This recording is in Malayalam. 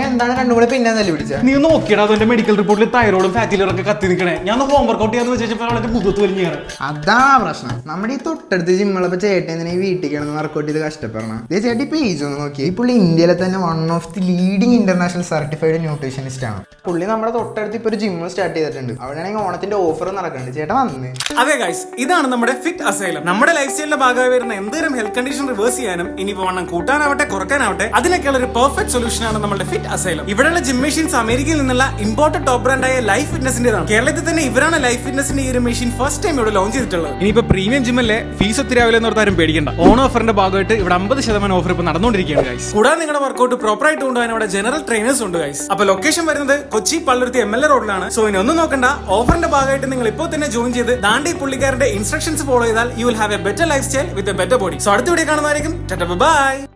എന്താണ് രണ്ടും കൂടെ പിന്നെ തല്ലി പിടിച്ച? നീ നോക്കിയടാ അതിന്റെ മെഡിക്കൽ റിപ്പോർട്ടിൽ തൈറോയിഡും ഫാറ്റി ലിവറൊക്കെ കത്തി നിൽക്കണേ ഞാൻ ഹോം വർക്കൗട്ട് ചെയ്യാന്ന് വെച്ചാൽ മുഖത്ത് വലിഞ്ഞു കയറി. അതാ പ്രശ്നം. നമ്മുടെ ഈ തൊട്ടടുത്ത് ജിമ്മുള്ളപ്പോ ചേട്ടൻ ഈ വീട്ടിൽ കിടന്ന് വർക്കൗട്ട് ചെയ്ത് കഷ്ടപ്പെടണം? ഇതേ ചേട്ടി പേജ് ഒന്ന് നോക്കി ഈ പുള്ളി ഇന്ത്യയിലെ തന്നെ one of the leading international certified nutritionist ആണ്. പുള്ളി നമ്മുടെ തൊട്ടടുത്ത് ഇപ്പൊ ഒരു ജിമ്മ് സ്റ്റാർട്ട് ചെയ്തിട്ടുണ്ട്. അവിടെയാണെങ്കിൽ ഓണത്തിന്റെ ഓഫർ നടക്കുന്നുണ്ട്. ചേട്ടൻ വന്ന്. അതെ ഗൈസ് ഇതാണ് നമ്മുടെ ഫിറ്റ് അസൈലം നമ്മുടെ ലൈഫ് സ്റ്റൈലിന്റെ ഭാഗമായി വരുന്ന എന്തെങ്കിലും ഹെൽത്ത് കണ്ടീഷൻ റിവേഴ്സ് ചെയ്യാനും ഇനി വണ്ണം കൂട്ടാനാവട്ടെ കുറക്കാനാവട്ടെ അതിനൊക്കെയുള്ള ഒരു പെർഫെക്റ്റ് സൊല്യൂഷൻ ആണ് നമ്മുടെ ഫിറ്റ് അസൈലം ഇവിടെയുള്ള ജിം മെഷീൻസ് അമേരിക്കയിൽ നിന്നുള്ള ഇമ്പോർട്ടഡ് ടോപ്പ് ബ്രാൻഡായ ലൈഫ് ഫിറ്റ്നസിന്റേതാണ് കേരളത്തിൽ തന്നെ ഇവരാണ് ലൈഫ് ഫിറ്റ്നസിന്റെ ഈ ഒരു മെഷീൻ ഫസ്റ്റ് ടൈം ഇവിടെ ലോഞ്ച് ചെയ്തിട്ടുള്ളത്. ഇനിയിപ്പോ പ്രീമിയം ജിമ്മല്ലേ ഫീസ് ഒത്തിരി ആവില്ല എന്ന് ഓർത്താരും പേടിക്കണ്ട. ഓൺ ഓഫറിന്റെ ഭാഗമായിട്ട് ഇവിടെ അമ്പത് ശതമാനം ഓഫർ ഇപ്പൊ നടന്നുകൊണ്ടിരിക്കുകയാണ് ഗൈസ് കൂടാതെ നിങ്ങളുടെ വർക്കൗട്ട് പ്രോപ്പർ ആയിട്ട് കൊണ്ടുപോകാൻ ഇവിടെ ജനറൽ ട്രെയിനേഴ്സ് ഉണ്ട് ഗൈസ് അപ്പൊ ലൊക്കേഷൻ വരുന്നത് Kochi Palluruthy M L A റോഡിലാണ് സോ ഇനി ഒന്നും നോക്കണ്ട. ഓഫറിന്റെ ഭാഗമായിട്ട് നിങ്ങൾ ഇപ്പോൾ തന്നെ ജോയിൻ ചെയ്ത് ദാണ്ടി പുള്ളിക്കാരന്റെ ഇൻസ്ട്രക്ഷൻസ് ഫോളോ ചെയ്താൽ you will have a better life style with a better body so അടുത്ത വീഡിയോ കാണുന്നതായിരിക്കും. ബൈ